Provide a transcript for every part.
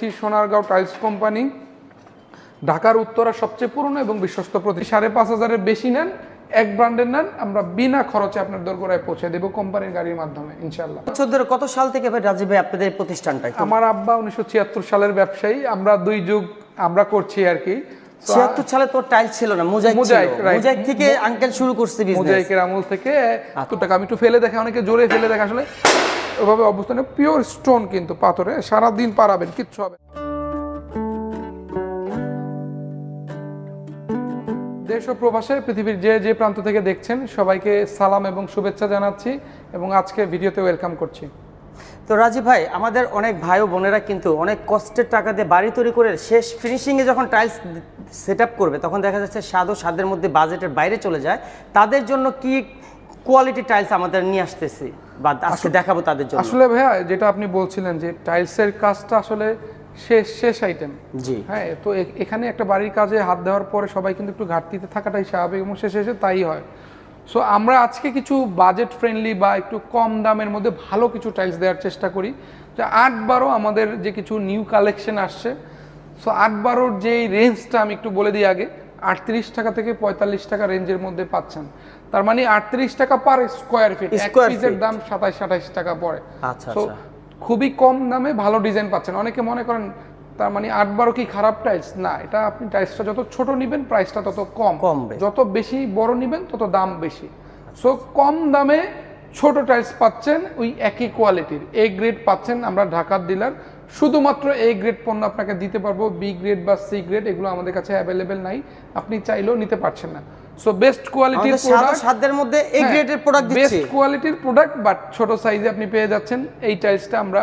দিচ্ছি Sonargaon tiles company. ঢাকার উত্তরা সবচেয়ে পুরনো এবং বিশ্বস্ত প্রতি সাড়ে পাঁচ হাজারের বেশি নেন এক ব্র্যান্ডের নেন আমরা বিনা খরচে আপনার দোরগোড়ায় পৌঁছে দেবো কোম্পানির গাড়ির মাধ্যমে ইনশাল্লাহ বছর ধরে কত সাল থেকে ভাই রাজীব ভাই আপনাদের প্রতিষ্ঠানটা আমার আব্বা উনিশশো ছিয়াত্তর সালের ব্যবসায়ী আমরা দুই যুগ আমরা করছি আর কি। ছিয়াত্তর সালে তো টাইলস ছিল না মোজাইক মোজাইক, মোজাইক থেকে আঙ্কেল শুরু করছে বিজনেস মোজাইকের আমল থেকে এত টাকা আমি একটু ফেলে দেখে অনেকে জোরে ফেলে দেখে আসলে ওভাবে অবস্থানে পিওর স্টোন কিন্তু পাথরে সারাদিন পারাবেন কিচ্ছু হবে। দেশ ও প্রবাসে পৃথিবীর যে যে প্রান্ত থেকে দেখছেন, সবাইকে সালাম এবং শুভেচ্ছা জানাচ্ছি এবং আজকে ভিডিওতে ওয়েলকাম করছি তো রাজীব ভাই, আমাদের অনেক ভাই ও বোনেরা কিন্তু অনেক কষ্টের টাকা দিয়ে বাড়ি তৈরি করে শেষ ফিনিশিংয়ে যখন টাইলস সেট করবে, তখন দেখা যাচ্ছে স্বাদ ও স্বাদের মধ্যে বাজেটের বাইরে চলে যায় তাদের জন্য কি কোয়ালিটি টাইলস আমাদের নিয়ে আসতেছি বা আজকে দেখাবো তাদের জন্য। আসলে ভাইয়া যেটা আপনি বলছিলেন যে টাইলসের কাজটা আসলে শেষ শেষ আইটেম জি। হ্যাঁ তো এখানে একটা বাড়ির কাজে হাত দেওয়ার পরে সবাই কিন্তু একটু ঘাটতিতে থাকাটাই স্বাভাবিক এবং শেষে শেষে তাই হয়। সো আমরা আজকে কিছু বাজেট ফ্রেন্ডলি বা একটু কম দামের মধ্যে ভালো কিছু টাইলস দেওয়ার চেষ্টা করি। যে আট বারো আমাদের যে কিছু নিউ কালেকশন আসছে। সো আট বারোর যেই রেঞ্জটা আমি একটু বলে দিই আগে আটত্রিশ টাকা থেকে পঁয়তাল্লিশ টাকা রেঞ্জের মধ্যে পাচ্ছেন। তার মানে আটত্রিশ টাকা পার স্কোয়ার ফিট এক Square পিসের দাম সাতাইশ আঠাইশ টাকা পড়ে। আচ্ছা, আচ্ছা। খুবই কম দামে ভালো ডিজাইন পাচ্ছেন। অনেকে মনে করেন তার মানে আট বারো কি খারাপ টাইলস না এটা আপনি টাইলসটা যত ছোট নেবেন প্রাইসটা তত কম। কম যত বেশি বড় নেবেন তত দাম বেশি। সো কম দামে ছোট টাইলস পাচ্ছেন ওই একই কোয়ালিটির এ গ্রেড পাচ্ছেন আমরা ঢাকার ডিলার শুধুমাত্র এ গ্রেড পণ্য আপনাকে দিতে পারব বি গ্রেড বা সি গ্রেড এগুলো আমাদের কাছে অ্যাভেলেবেল নাই। আপনি চাইলেও নিতে পারছেন না। সো বেস্ট কোয়ালিটির সাধ্যের মধ্যে এই গ্রেডের প্রোডাক্ট দিচ্ছি। বেস্ট কোয়ালিটির প্রোডাক্ট বাট ছোট সাইজে আপনি পেয়ে যাচ্ছেন। এই টাইলসটা আমরা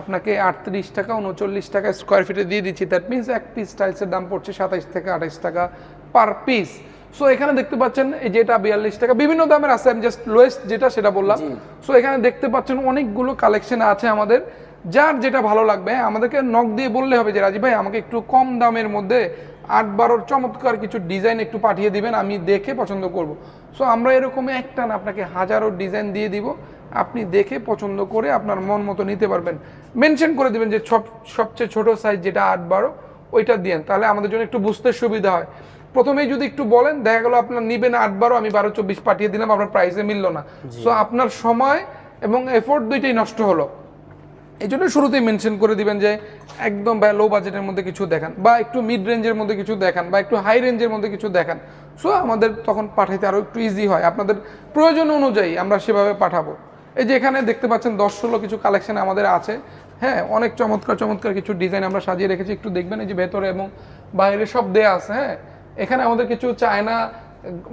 আপনাকে আটত্রিশ টাকা উনচল্লিশ টাকা স্কোয়ার ফিটে দিয়ে দিচ্ছি। দ্যাট মিনস এক পিস টাইলসের দাম পড়ছে সাতাইশ থেকে আঠাইশ টাকা পার পিস সো এখানে দেখতে পাচ্ছেন এই যেটা বিয়াল্লিশ টাকা। বিভিন্ন দামের আছে আমি জাস্ট লোয়েস্ট যেটা সেটা বললাম। সো এখানে দেখতে পাচ্ছেন অনেকগুলো কালেকশন আছে আমাদের। যার যেটা ভালো লাগবে আমাদেরকে নখ দিয়ে বললে হবে যে রাজীব ভাই আমাকে একটু কম দামের মধ্যে আট বারোর চমৎকার কিছু ডিজাইন একটু পাঠিয়ে দিবেন আমি দেখে পছন্দ করব। সো আমরা এরকম একটা না আপনাকে হাজারো ডিজাইন দিয়ে দিব। আপনি দেখে পছন্দ করে আপনার মন মতো নিতে পারবেন। মেনশন করে দিবেন যে সব সবচেয়ে ছোট সাইজ যেটা আট বারো ওইটা দিয়েন। তাহলে আমাদের জন্য একটু বুঝতে সুবিধা হয়। প্রথমেই যদি একটু বলেন দেখা গেলো আপনার নিবেন আট বারো আমি বারো চব্বিশ পাঠিয়ে দিলাম আপনার প্রাইসে মিললো না। সো আপনার সময় এবং এফোর্ট দুইটাই নষ্ট হলো। এই জন্য শুরুতেই মেনশন করে দিবেন যে একদম ভাই লো বাজেটের মধ্যে কিছু দেখান বা একটু মিড রেঞ্জের মধ্যে কিছু দেখান বা একটু হাই রেঞ্জের মধ্যে কিছু দেখান। সো আমাদের তখন পাঠাইতে আরও একটু ইজি হয়। আপনাদের প্রয়োজন অনুযায়ী আমরা সেভাবে পাঠাবো। এই যে এখানে দেখতে পাচ্ছেন দশ ষোলো কিছু কালেকশন আমাদের আছে। হ্যাঁ অনেক চমৎকার চমৎকার কিছু ডিজাইন আমরা সাজিয়ে রেখেছি। একটু দেখবেন এই যে ভেতরে এবং বাইরে সব দেয়া আছে। হ্যাঁ এখানে আমাদের কিছু চায়না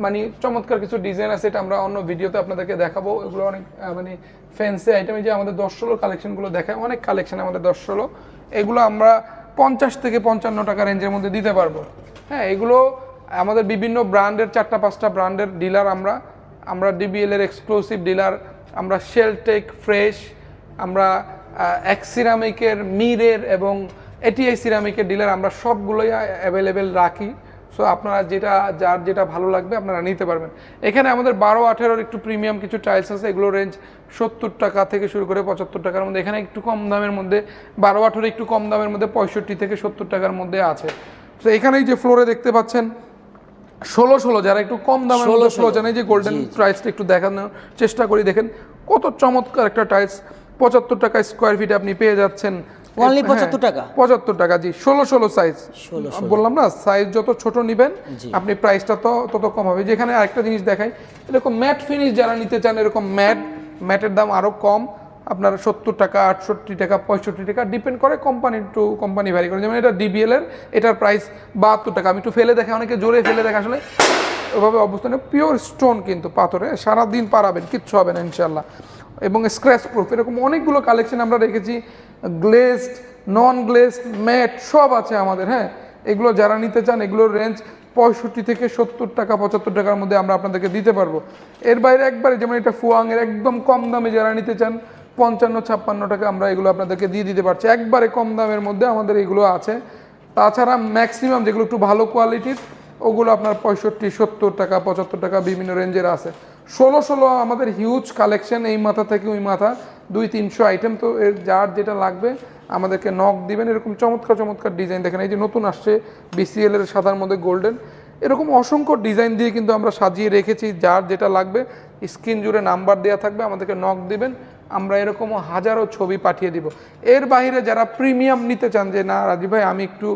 মানে চমৎকার কিছু ডিজাইন আছে, এটা আমরা অন্য ভিডিওতে আপনাদেরকে দেখাবো। এগুলো অনেক মানে ফ্যান্সি আইটেম যে আমাদের দশ ষোলো কালেকশনগুলো দেখায়, অনেক কালেকশন আমাদের দশ ষোলো। এগুলো আমরা পঞ্চাশ থেকে পঞ্চান্ন টাকা রেঞ্জের মধ্যে দিতে পারব। হ্যাঁ এগুলো আমাদের বিভিন্ন ব্র্যান্ডের চারটা, পাঁচটা ব্র্যান্ডের ডিলার আমরা আমরা ডিবিএল এর এক্সক্লুসিভ ডিলার আমরা শেলটেক ফ্রেশ আমরা এক্সিরামিকের মিরের এবং এটিআই সিরামিকের ডিলার আমরা সবগুলোই অ্যাভেলেবেল রাখি। সো আপনারা যেটা যার যেটা ভালো লাগবে আপনারা নিতে পারবেন। এখানে আমাদের বারো আঠেরোর একটু প্রিমিয়াম কিছু টাইলস আছে এগুলো রেঞ্জ সত্তর টাকা থেকে শুরু করে পঁচাত্তর টাকার মধ্যে এখানে একটু কম দামের মধ্যে বারো আঠেরো একটু কম দামের মধ্যে পঁয়ষট্টি থেকে সত্তর টাকার মধ্যে আছে। তো এখানে এই যে ফ্লোরে দেখতে পাচ্ছেন ষোলো ষোলো যারা একটু কম দামের মধ্যে ষোলো জানে যে গোল্ডেন প্রাইসটা একটু দেখানোর চেষ্টা করি দেখেন কত চমৎকার একটা টাইলস পঁচাত্তর টাকা স্কোয়ার ফিট আপনি পেয়ে যাচ্ছেন। হ্যাঁ, 75 টাকা? পঁচাত্তর টাকা জি ষোলো ষোলো সাইজ বললাম না সাইজ যত ছোট নেবেন আপনি প্রাইসটা তো তত কম হবে। যেখানে আরেকটা জিনিস দেখাই এরকম ম্যাট ফিনিশ যারা নিতে চান এরকম ম্যাট ম্যাটের দাম আরও কম আপনার সত্তর টাকা আটষট্টি টাকা পঁয়ষট্টি টাকা ডিপেন্ড করে কোম্পানি টু কোম্পানি ভ্যারি করে। যেমন এটা ডিবিএল এর এটার প্রাইস বাহাত্তর টাকা। আমি একটু ফেলে দেখে অনেকে জোরে ফেলে দেখে আসলে ওভাবে অবস্থানে পিওর স্টোন কিন্তু পাথরে সারাদিন পারাবেন কিচ্ছু হবে না ইনশাল্লাহ এবং স্ক্র্যাচ প্রুফ এরকম অনেকগুলো কালেকশন আমরা রেখেছি। গ্লেসড নন গ্লেসড ম্যাট সব আছে আমাদের হ্যাঁ? এগুলো যারা নিতে চান, এগুলোর রেঞ্জ পঁয়ষট্টি থেকে সত্তর টাকা, পঁচাত্তর টাকার মধ্যে আমরা আপনাদেরকে দিতে পারব। এর বাইরে একবারে যেমন এটা ফুয়াংয়ের একদম কম দামে যারা নিতে চান, পঞ্চান্ন, ছাপ্পান্ন টাকা আমরা এগুলো আপনাদেরকে দিয়ে দিতে পারছি। একবারে কম দামের মধ্যে আমাদের এগুলো আছে। তাছাড়া ম্যাক্সিমাম যেগুলো একটু ভালো কোয়ালিটির ওগুলো আপনার পঁয়ষট্টি, সত্তর টাকা, পঁচাত্তর টাকা বিভিন্ন রেঞ্জের আছে। ষোলো ষোলো আমাদের হিউজ কালেকশন এই মাথা থেকে ওই মাথা, দুই তিনশো আইটেম তো এর যার যেটা লাগবে আমাদেরকে নক দিবেন। এরকম চমৎকার চমৎকার ডিজাইন দেখেন, এই যে নতুন আসছে বিসিএল এর সাদার মধ্যে গোল্ডেন এরকম অসংখ্য ডিজাইন দিয়ে কিন্তু আমরা সাজিয়ে রেখেছি, যার যেটা লাগবে স্ক্রিন জুড়ে নাম্বার দেওয়া থাকবে, আমাদেরকে নক দিবেন। আমরা এরকমও হাজারো ছবি পাঠিয়ে দিব। এর বাইরে যারা প্রিমিয়াম নিতে চান, যে না, রাজীব ভাই, আমি একটু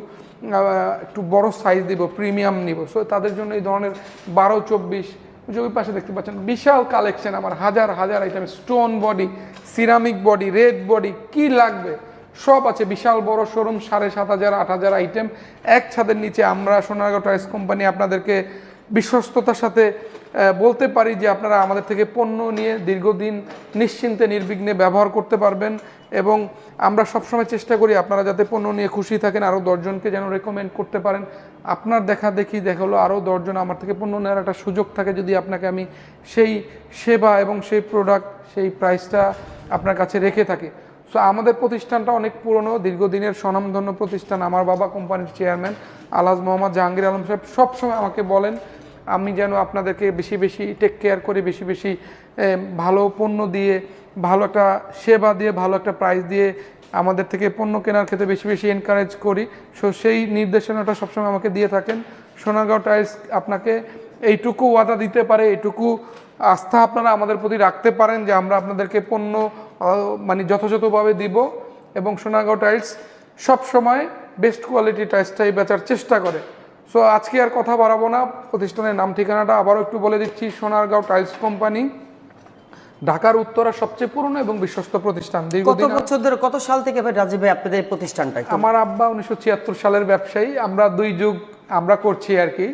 একটু বড় সাইজ দিব প্রিমিয়াম নিব। সো তাদের জন্য এই ধরনের বারো, চব্বিশ ওই পাশে দেখতে পাচ্ছেন, বিশাল কালেকশন আমার হাজার হাজার item stone body ceramic body red body কি লাগবে? সব আছে, বিশাল বড় শোরুম সাড়ে সাত হাজার, আট হাজার আইটেম এক ছাদের নিচে আমরা সোনারগাঁও টয়েস কোম্পানি আপনাদেরকে বিশ্বস্ততার সাথে বলতে পারি যে আপনারা আমাদের থেকে পণ্য নিয়ে দীর্ঘদিন নিশ্চিন্তে, নির্বিঘ্নে ব্যবহার করতে পারবেন এবং আমরা সবসময় চেষ্টা করি আপনারা যাতে পণ্য নিয়ে খুশি থাকেন, আরও দশজনকে যেন রেকমেন্ড করতে পারেন। আপনার দেখা দেখি, দেখা হলো আরও দশজন আমার থেকে পণ্য নেওয়ার একটা সুযোগ থাকে যদি আপনাকে আমি সেই সেবা এবং সেই প্রোডাক্ট সেই প্রাইসটা আপনার কাছে রেখে থাকি। সো আমাদের প্রতিষ্ঠানটা অনেক পুরনো, দীর্ঘদিনের স্বনামধন্য প্রতিষ্ঠান। আমার বাবা কোম্পানির চেয়ারম্যান আলহাজ মোহাম্মদ জাহাঙ্গীর আলম সাহেব সবসময় আমাকে বলেন আমি যেন আপনাদেরকে বেশি বেশি টেক কেয়ার করে, বেশি বেশি ভালো পণ্য দিয়ে, ভালো একটা সেবা দিয়ে, ভালো একটা প্রাইস দিয়ে আমাদের থেকে পণ্য কেনার ক্ষেত্রে বেশি বেশি এনকারেজ করি। সো সেই নির্দেশনাটা সবসময় আমাকে দিয়ে থাকেন। সোনারগাঁও টাইলস আপনাকে এইটুকু ওয়াদা দিতে পারে, এইটুকু আস্থা আপনারা আমাদের প্রতি রাখতে পারেন যে আমরা আপনাদেরকে পণ্য মানে যথাযথভাবে দিব এবং সোনারগাঁও টাইলস সবসময় বেস্ট কোয়ালিটি টাইলসটাই বেচার চেষ্টা করে। সো আজকে আর কথা বাড়াবো না। প্রতিষ্ঠানের নাম ঠিকানাটা আবারও একটু বলে দিচ্ছি। সোনারগাঁও টাইলস কোম্পানি ঢাকার উত্তরা সবচেয়ে পুরনো এবং বিশ্বস্ত প্রতিষ্ঠান। কত বছর ধরে কত সাল থেকে ভাই রাজীব ভাই আপনাদের প্রতিষ্ঠানটা আমার আব্বা উনিশশো ছিয়াত্তর সালের ব্যবসায়ী। আমরা দুই যুগ আমরা করছি আর কি।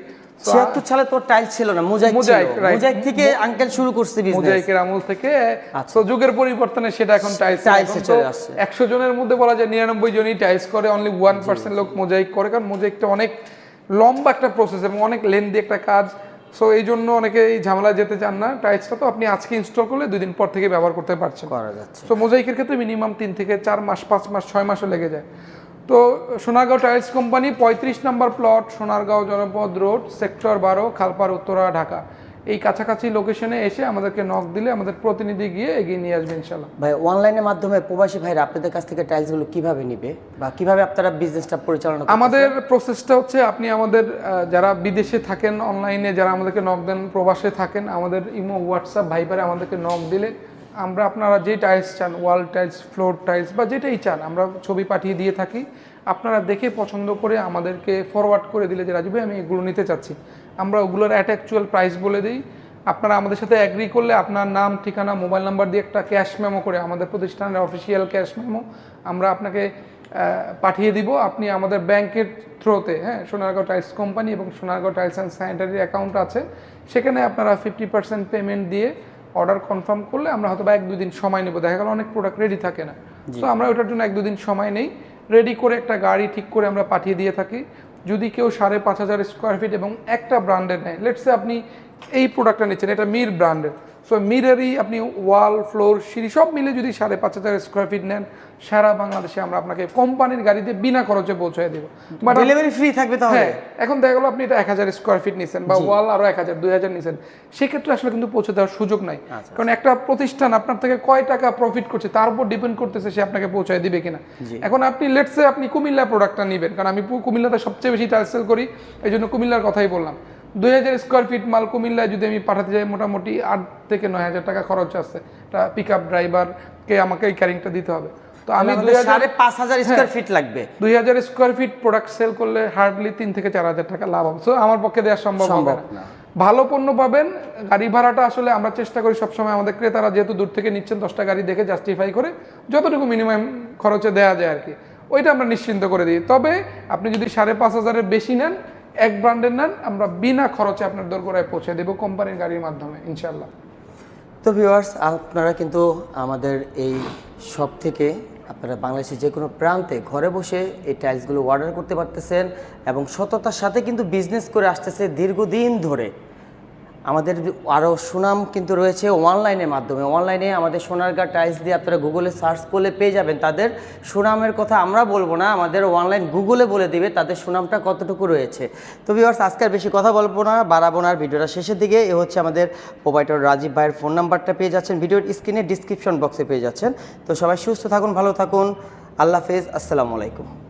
ছিয়াত্তর সালে তোর টাইলস ছিল না মোজাইক মোজাইক, থেকে আঙ্কেল শুরু করছে বিজনেস মোজাইকের আমল থেকে। তো যুগের পরিবর্তনে সেটা এখন টাইলস। টাইলসে চলে আসছে। একশো জনের মধ্যে বলা যায় নিরানব্বই জনই টাইলস করে। অনলি ওয়ান পার্সেন্ট লোক মোজাইক করে। কারণ মোজাইকটা অনেক লম্বা একটা প্রসেস এবং অনেক লেন্দি একটা কাজ। সো এই জন্য অনেকে এই ঝামেলায় যেতে চান না। টাইলসটা তো আপনি আজকে ইনস্টল করলে দুই দিন পর থেকে ব্যবহার করতে পারছেন। করা যাচ্ছে। সো মোজাইকের ক্ষেত্রে মিনিমাম তিন থেকে চার মাস পাঁচ মাস ছয় মাসও লেগে যায়। তো সোনারগাঁও টাইলস কোম্পানি পঁয়ত্রিশ নম্বর প্লট সোনারগাঁও জনপদ রোড সেক্টর বারো খালপার উত্তরা ঢাকা। এই কাছাকাছি লোকেশনে এসে আমাদেরকে নক দিলে আমাদের প্রতিনিধি গিয়ে এগিয়ে নিয়ে আসবে ইনশাল্লাহ ভাই অনলাইনের মাধ্যমে প্রবাসী ভাইরা আপনাদের কাছ থেকে টাইলসগুলো কীভাবে নিবে? বা কীভাবে আপনারা বিজনেসটা পরিচালনা আমাদের প্রসেসটা হচ্ছে আপনি আমাদের যারা বিদেশে থাকেন অনলাইনে যারা আমাদেরকে নক দেন প্রবাসে থাকেন আমাদের ইমো হোয়াটসঅ্যাপ ভাইবারে আমাদেরকে নক দিলে আমরা আপনারা যে টাইলস চান ওয়াল টাইলস ফ্লোর টাইলস বা যেটাই চান আমরা ছবি পাঠিয়ে দিয়ে থাকি। আপনারা দেখে পছন্দ করে আমাদেরকে ফরওয়ার্ড করে দিলে যে রাজু ভাই আমি এগুলো নিতে চাচ্ছি। আমরা ওগুলোর অ্যাট অ্যাকচুয়াল প্রাইস বলে দিই। আপনারা আমাদের সাথে অ্যাগ্রি করলে আপনার নাম ঠিকানা মোবাইল নাম্বার দিয়ে একটা ক্যাশ মেমো করে আমাদের প্রতিষ্ঠানের অফিসিয়াল ক্যাশ মেমো আমরা আপনাকে পাঠিয়ে দিব। আপনি আমাদের ব্যাংকের থ্রোতে হ্যাঁ সোনারগাঁও টাইলস কোম্পানি এবং Sonargaon tiles and sanitary account আছে। সেখানে আপনারা ফিফটি পার্সেন্ট পেমেন্ট দিয়ে অর্ডার কনফার্ম করলে আমরা হয়তো বা এক দুদিন সময় নেব। দেখা গেল অনেক প্রোডাক্ট রেডি থাকে না। তো আমরা ওটার জন্য এক দুদিন সময় নেই। রেডি করে একটা গাড়ি ঠিক করে আমরা পাঠিয়ে দিয়ে থাকি। যদি কেউ সাড়ে পাঁচ হাজার স্কোয়ার ফিট এবং একটা ব্র্যান্ডের নেয় লেটসে আপনি এই প্রোডাক্টটা নিচ্ছেন, এটা মির ব্র্যান্ডের সো মিরেরই আপনি ওয়াল ফ্লোর সিঁড়ি সব মিলে যদি সাড়ে পাঁচ হাজার স্কোয়ার ফিট নেন সারা বাংলাদেশে আমরা আপনাকে কোম্পানির গাড়িতে বিনা খরচে পৌঁছে দেবো। বাট ডেলিভারি ফ্রি থাকবে তাহলে? হ্যাঁ এখন দেখা গেলো আপনি এটা এক হাজার স্কোয়ার ফিট নিছেন বা ওয়াল আরও এক হাজার দুই হাজার নিছেন। সেক্ষেত্রে আসলে কিন্তু পৌঁছে দেওয়ার সুযোগ নাই। কারণ একটা প্রতিষ্ঠান আপনার থেকে কয় টাকা প্রফিট করছে তার উপর ডিপেন্ড করতেছে সে আপনাকে পৌঁছায় দিবে কিনা। এখন আপনি লেটসে আপনি কুমিল্লা প্রোডাক্টটা নেবেন কারণ আমি কুমিল্লাতে সবচেয়ে বেশি টাইলসেল করি এই জন্য কুমিল্লার কথাই বললাম। দুই হাজার স্কোয়ার ফিট মাল কুমিল্লায় যদি আমি পাঠাতে যাই মোটামুটি আট থেকে নয় হাজার টাকা খরচ আছে। একটা পিক আপ ড্রাইভারকে আমাকে এই ক্যারিংটা দিতে হবে। তো আমি সাড়ে পাঁচ হাজার স্কোয়ার ফিট লাগবে। দুই হাজার স্কোয়ার ফিট প্রোডাক্ট সেল করলে হার্ডলি তিন থেকে চার হাজার টাকা লাভ হবে। সো আমার পক্ষে দেওয়া সম্ভব হবে না। না। ভালো পণ্য পাবেন গাড়ি ভাড়াটা আসলে আমরা চেষ্টা করি সবসময় আমাদের ক্রেতারা যেহেতু দূর থেকে নিচ্ছেন দশটা গাড়ি দেখে জাস্টিফাই করে যতটুকু মিনিমাম খরচে দেওয়া যায় আর কি। ওইটা আমরা নিশ্চিন্ত করে দিই। তবে আপনি যদি সাড়ে পাঁচ হাজারের বেশি নেন এক ব্র্যান্ডের নেন, আমরা বিনা খরচে আপনার দোরগোড়ায় পৌঁছে দেবো কোম্পানির গাড়ির মাধ্যমে ইনশাল্লাহ তো ভিউয়ার্স আপনারা কিন্তু আমাদের এই শপ থেকে আপনারা বাংলাদেশের যে কোনো প্রান্তে ঘরে বসে এই টাইলসগুলো অর্ডার করতে পারতেছেন এবং সততার সাথে কিন্তু বিজনেস করে আসতেছে দীর্ঘদিন ধরে। আমাদের আরও সুনাম কিন্তু রয়েছে অনলাইনের মাধ্যমে। অনলাইনে আমাদের সোনারগাঁ টাইলস দিয়ে আপনারা গুগলে সার্চ করলে পেয়ে যাবেন। তাদের সুনামের কথা আমরা বলব না, আমাদের অনলাইন গুগলে বলে দিবে তাদের সুনামটা কতটুকু রয়েছে। তো ভিউয়ার্স আজকে বেশি কথা বলব না, বাড়াবো না। ভিডিওটা শেষের দিকে এ হচ্ছে আমাদের প্রোভাইডার রাজীব ভাইয়ের ফোন নাম্বারটা পেয়ে যাচ্ছেন। ভিডিওর স্ক্রিনে ডিসক্রিপশন বক্সে পেয়ে যাচ্ছেন। তো সবাই সুস্থ থাকুন, ভালো থাকুন। আল্লাহ হাফেজ, আসসালামু আলাইকুম।